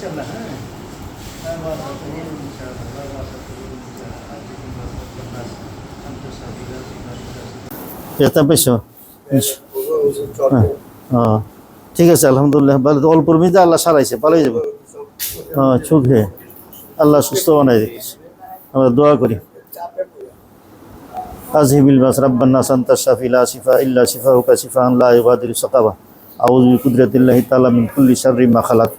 ইনশাল্লাহ হ্যাঁ ঠিক আছে, আলহামদুলিল্লাহ, ভালো অল্পর মিদে আল্লাহ সারাইছে ভালোই যাবে। হ্যাঁ হে। আল্লাহ সুস্থ বানাই রেখেছে আমরা দোয়া করি। আজহিবিল বাস রাব্বান্না সান্তা শাফিলা শিফা ইল্লা শিফা হুকা শিফা আল্লাহ ইবাদির সকাবা আউজ কুদরতিল্লাহি তাআলা মিন কুল্লি শাররি মা খালাক।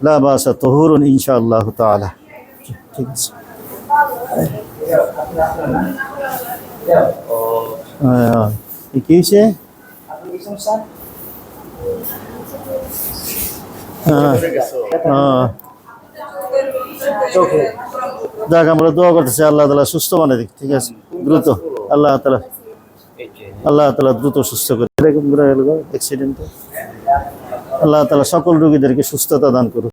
লাবাসা তহুরুন ইনশাআল্লাহ তালা ঠিক আছে কি হয়েছে যাক আমরা দোয়া করতেছি আল্লাহ তালা সুস্থ মানে ঠিক আছে দ্রুত আল্লাহ তালা আল্লাহ তালা দ্রুত সুস্থ করে এরকম করে আল্লাহ তালা সকল রুগীদেরকে সুস্থতা দান করুন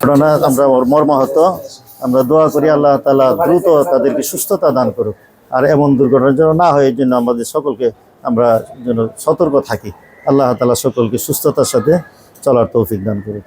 ঘটনা আমরা মর্মাহত আমরা দোয়া করি আল্লাহ তালা দ্রুত তাদেরকে সুস্থতা দান করুক। আর এমন দুর্ঘটনার জন্য না হয়, এই জন্য আমাদের সকলকে আমরা যেন সতর্ক থাকি। আল্লাহ তালা সকলকে সুস্থতার সাথে চলার তৌফিক দান করুক।